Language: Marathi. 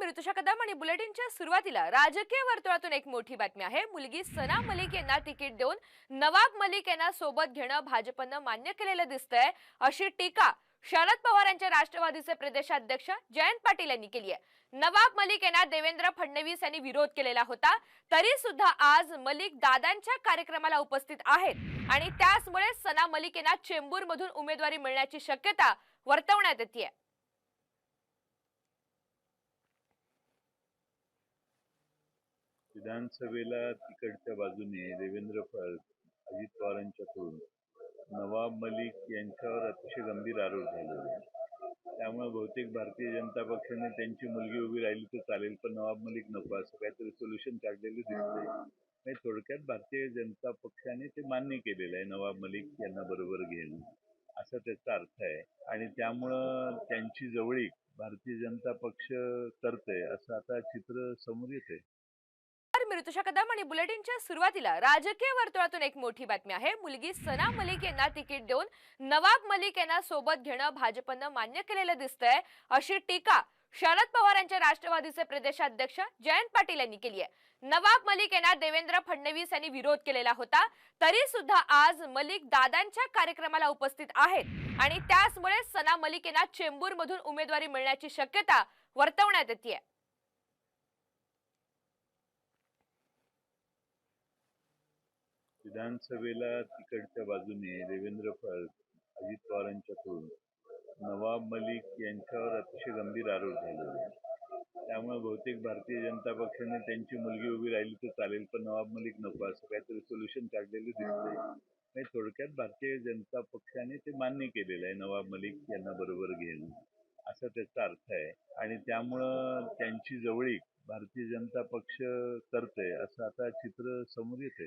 मी ऋतुषा कदम आणि बुलेटिनच्या सुरुवातीला राजकीय वर्तुळातून एक मोठी बातमी आहे. मुलगी सना मलिक यांना तिकीट देऊन नवाब मलिक यांना सोबत घेणं भाजपनं मान्य केलेलं दिसतंय. अशी टीका शरद पवार यांच्या राष्ट्रवादीचे प्रदेशाध्यक्ष जयंत पाटील यांनी केली आहे नवाब मलिक यांना देवेंद्र फडणवीस यांनी विरोध केलेला होता. तरी सुद्धा आज मलिक दादांच्या कार्यक्रमाला उपस्थित आहेत. आणि त्याचमुळे सना मलिक यांना चेंबूर मधून उमेदवारी मिळण्याची शक्यता वर्तवण्यात येते विधानसभेला तिकडच्या बाजूने देवेंद्र फळ अजित पवारांच्याकडून नवाब मलिक यांच्यावर अतिशय गंभीर आरोप झालेले त्यामुळे बहुतेक भारतीय जनता पक्षाने त्यांची मुलगी उभी राहिली तर चालेल पण नवाब मलिक नको असं काहीतरी सोल्युशन काढलेलं दिसतंय. नाही थोडक्यात भारतीय जनता पक्षाने ते मान्य केलेलं आहे नवाब मलिक यांना बरोबर घेणं असा त्याचा अर्थ आहे. आणि त्यामुळं त्यांची जवळीक भारतीय जनता पक्ष करतंय असं आता चित्र समोर येत आहे मी ऋतुषा कदम आणि बुलेटिनच्या सुरुवातीला राजकीय वर्तुळातून एक मोठी बातमी आहे. मुलगी सना मलिक यांना तिकीट देऊन नवाब मलिक यांना सोबत घेणं भाजपनं मान्य केलेलं दिसतंय. अशी टीका शरद पवार यांच्या राष्ट्रवादीचे प्रदेशाध्यक्ष जयंत पाटील यांनी केली आहे. नवाब मलिक यांना देवेंद्र फडणवीस यांनी विरोध केलेला होता. तरी सुद्धा आज मलिक दादांच्या कार्यक्रमाला उपस्थित आहेत. आणि त्याचमुळे सना मलिक यांना चेंबूर मधून उमेदवारी मिळण्याची शक्यता वर्तवण्यात येते विधानसभेला तिकडच्या बाजूने देवेंद्र फ अजित पवारांच्याकडून नवाब मलिक यांच्यावर अतिशय गंभीर आरोप झालेले त्यामुळे बहुतेक भारतीय जनता पक्षाने त्यांची मुलगी उभी राहिली तर चालेल पण नवाब मलिक नको असं काहीतरी सोल्युशन काढलेलं दिसतंय. नाही थोडक्यात भारतीय जनता पक्षाने ते मान्य केलेलं आहे नवाब मलिक यांना बरोबर घेणं. असा त्याचा अर्थ आहे. आणि त्यामुळं त्यांची जवळीक भारतीय जनता पक्ष करतोय असं आता चित्र समोर येतंय.